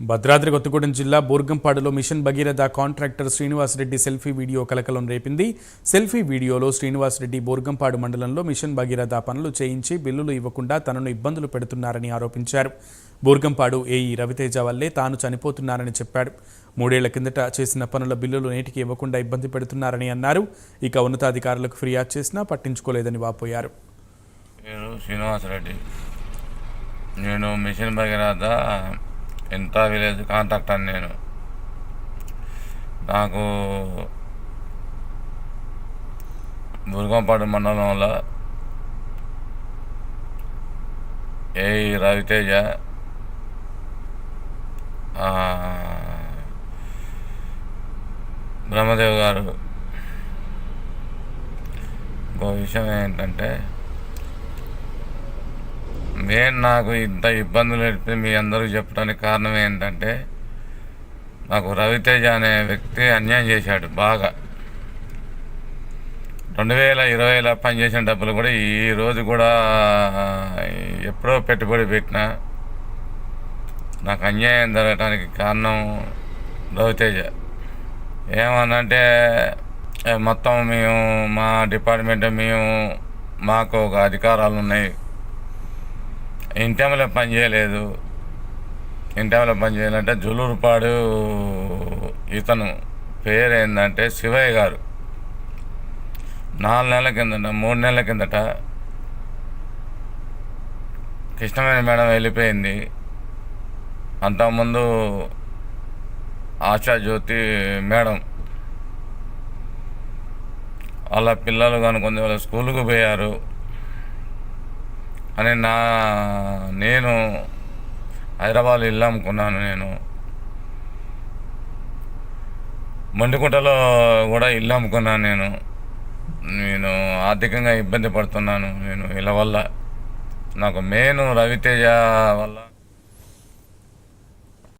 భద్రాద్రి కొత్తగూడెం జిల్లా బోర్గంపాడులో mission Bhagiratha contractor Srinivasareddy selfie video కలకలం రేపింది. సెల్ఫీ వీడియోలో శ్రీనివాసరెడ్డి బోర్గంపాడు మండలంలో మిషన్ భగీరథ పనులు చేయించి బిల్లులు ఇవ్వకుండా తనను ఇబ్బందులు పెడుతున్నారని ఆరోపించారు. బోర్గంపాడు ఏఈ రవితేజ వల్లే తాను చనిపోతున్నానని చెప్పాడు. మూడేళ్ళ కిందట చేసిన పనుల బిల్లులు నేటికి ఇవ్వకుండా ఇబ్బంది పెడుతున్నారని అన్నారు. ఇక ఉన్నతాధికారులకు ఫిర్యాదు చేసినా పట్టించుకోలేదని వాపోయారు. శ్రీనివాసరెడ్డి నేను మిషన్ భగీరథ ఎంత విలేజ్ కాంట్రాక్టర్ నేను? నాకు దుర్గంపాడు మండలంలో ఏ రవితేజ బ్రహ్మదేవ్ గారు. ఇంకో విషయం ఏంటంటే నేను నాకు ఇంత ఇబ్బందులు పెడితే మీ అందరికీ చెప్పడానికి కారణం ఏంటంటే నాకు రవితేజ అనే వ్యక్తి అన్యాయం చేశాడు బాగా. రెండు వేల ఇరవైలో పనిచేసిన డబ్బులు కూడా ఈ రోజు కూడా ఎప్పుడో పెట్టుబడి పెట్టిన నాకు అన్యాయం జరగటానికి కారణం రవితేజ. ఏమనంటే మొత్తం మేము మా డిపార్ట్మెంట్ మేము మాకు ఒక అధికారాలు ఉన్నాయి. ఇంటెంలో పని చేయలేదు. ఇంటెంలో పని చేయాలంటే జులూరుపాడు ఇతను పేరు ఏంటంటే శివయ్య గారు. నాలుగు నెలల కిందట మూడు నెలల కిందట కృష్ణమైన మేడం వెళ్ళిపోయింది. అంతకుముందు ఆశా జ్యోతి మేడం వాళ్ళ పిల్లలు కనుకుంది వాళ్ళ స్కూల్కి పోయారు. అని నా నేను హైదరాబాద్ ఇల్లు అమ్ముకున్నాను నేను. మండికుంటలో కూడా ఇల్లు అమ్ముకున్నాను నేను. నేను ఆర్థికంగా ఇబ్బంది పడుతున్నాను నేను. ఇలా వల్ల నాకు మెయిన్ రవితేజ వల్ల